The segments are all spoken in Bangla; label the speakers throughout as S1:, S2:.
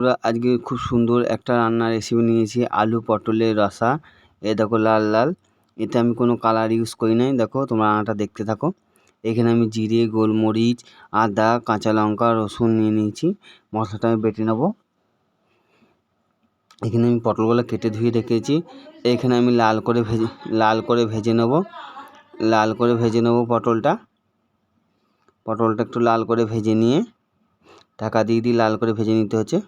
S1: আমরা আজকে খুব সুন্দর একটা রান্নার রেসিপি নিয়েছি, আলু পটলের রসা। এ দেখো লাল লাল। এতে আমি কোনো কালার ইউজ করি নাই। দেখো, তোমরা রান্নাটা দেখতে থাকো। এখানে আমি জিরে, গোলমরিচ, আদা, কাঁচা লঙ্কা, রসুন নিয়ে নিয়েছি। মশলাটা আমি বেটে নেব। এখানে আমি পটলগুলো কেটে ধুয়ে রেখেছি। এখানে আমি লাল করে ভেজে, লাল করে ভেজে নেব। লাল করে ভেজে নেব পটলটা। পটলটা একটু লাল করে ভেজে নিয়ে, ঢাকা দিয়ে দিয়ে লাল করে ভেজে নিতে হচ্ছে।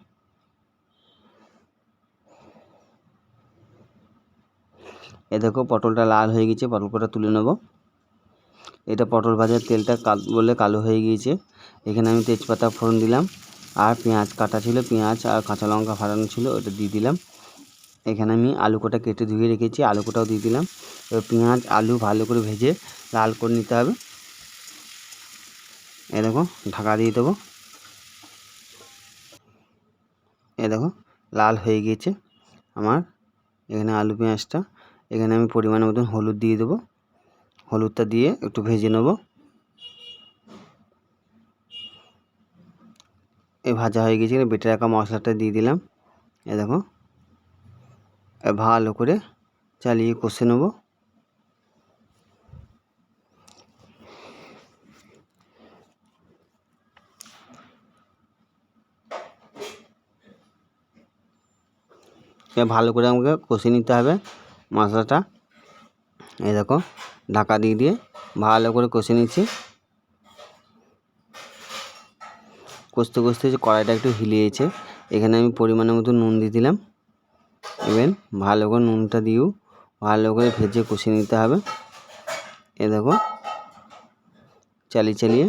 S1: এ দেখো, পটলটা লাল হয়ে গেছে, পটলটা তুলে নেব। এটা পটল ভাজার তেলটা কাল, বলে কালো হয়ে গিয়েছে। এখানে আমি তেজপাতা ফোড়ন দিলাম, আর পেঁয়াজ কাটা ছিল, পেঁয়াজ আর কাঁচা লঙ্কা ফাটানো ছিল, ওটা দিয়ে দিলাম। এখানে আমি আলু কটা কেটে ধুয়ে রেখেছি আলু কটাও দিয়ে দিলাম। এবার পেঁয়াজ, আলু ভালো করে ভেজে লাল করে নিতে হবে। এ দেখো, ঢাকা দিয়ে দেবো। এ দেখো, লাল হয়ে গিয়েছে আমার, এখানে আলু পেঁয়াজটা। এখানে আমি পরিমাণ মতন হলুদ দিয়ে দেবো। হলুদটা দিয়ে একটু ভেজে নেব। এই ভাজা হয়ে গেছে বেটে রাখা মশলাটা দিয়ে দিলাম। এ দেখো ভালো করে চালিয়ে কষে নেব। ভালো করে আমাকে কষে নিতে হবে। মশলাটা। এই দেখো, ঢাকা দিয়ে দিয়ে ভালো করে কষে নিচ্ছি। কষতে কষতে যে কড়াইটা একটু হিলিয়েছে, এখানে আমি পরিমাণের মতো নুন দিয়ে দিলাম। এবার ভালো করে নুনটা দিয়েও ভালো করে ভেজে কষে নিতে হবে। এ দেখো, চালিয়ে চালিয়ে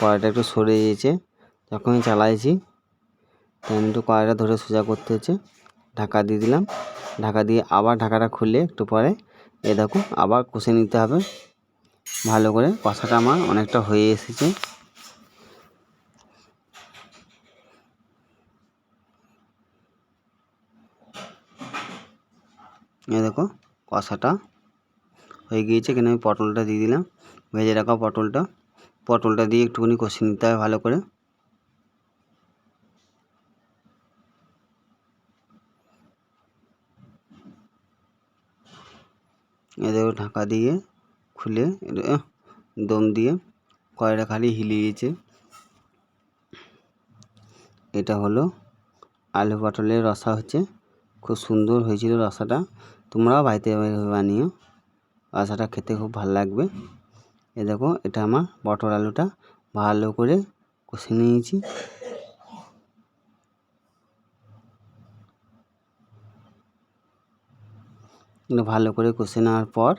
S1: কড়াইটা একটু সরে গিয়েছে যখনই চালাইছি তখন একটু কড়াইটা ধরে সোজা করতে হচ্ছে, ঢাকা দিয়ে দিলাম, ঢাকা দিয়ে আবার ঢাকাটা খুলে একটু পরে এ দেখো আবার কষে নিতে হবে, ভালো করে কষাটা আমার অনেকটা হয়ে এসেছে। এ দেখো কষাটা হয়ে গিয়েছে, এখানে আমি পটলটা দিয়ে দিলাম, ভেজে রাখা পটলটা। পটলটা দিয়ে একটুখানি কষে নিতে হবে ভালো করে। এদের ঢাকা দিয়ে খুলে দম দিয়ে কয়টা খালি হিলিয়েছে এটা হলো আলু পটলের রসা হচ্ছে। খুব সুন্দর হয়েছিল রসাটা। তোমরাও বাড়িতে বানিও। রসাটা খেতে খুব ভালো লাগবে। এ দেখো, এটা আমার পটল আলুটা ভালো করে কষে নিয়েছি। ভালো করে কষে নেওয়ার পর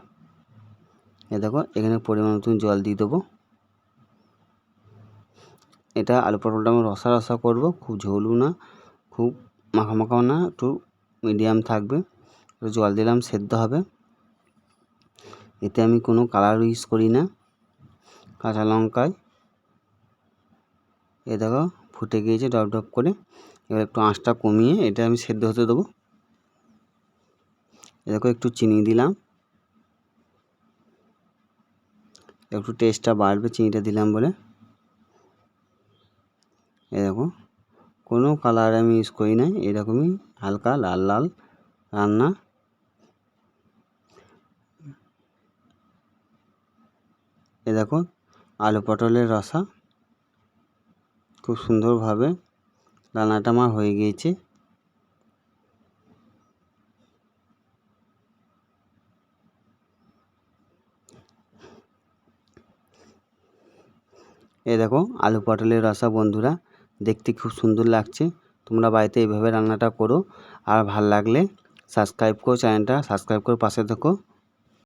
S1: এ দেখো, এখানে পরিমাণ মতন জল দিয়ে দেবো। এটা আলু পটলটা আমি রসা রসা করব, খুব ঝোলও না, খুব মাখা মাখাও না, একটু মিডিয়াম থাকবে। জল দিলাম, সেদ্ধ হবে। এতে আমি কোনো কালার ইউজ করি না। কাঁচা লঙ্কায় এ দেখো ফুটে গিয়েছে ডপ ডপ করে। এবার একটু আঁচটা কমিয়ে এটা আমি সেদ্ধ হতে দেবো। দেখো একটু চিনি দিলাম। একটু টেস্টটা বাড়বে চিনিটা দিলাম বলে। এ দেখো কোনো কালার আমি ইউজ করি না এরকমই হালকা লাল লাল রান্না। এ দেখো আলু পটলের রসা। খুব সুন্দরভাবে রান্নাটা আমার হয়ে গিয়েছে। এ দেখো, আলু পটলের রসা বন্ধুরা, দেখতে খুব সুন্দর লাগছে। তোমরা বাড়িতে এইভাবে রান্নাটা করো। আর ভালো লাগলে সাবস্ক্রাইব করো চ্যানেলটা, সাবস্ক্রাইব করে পাশে থেকো।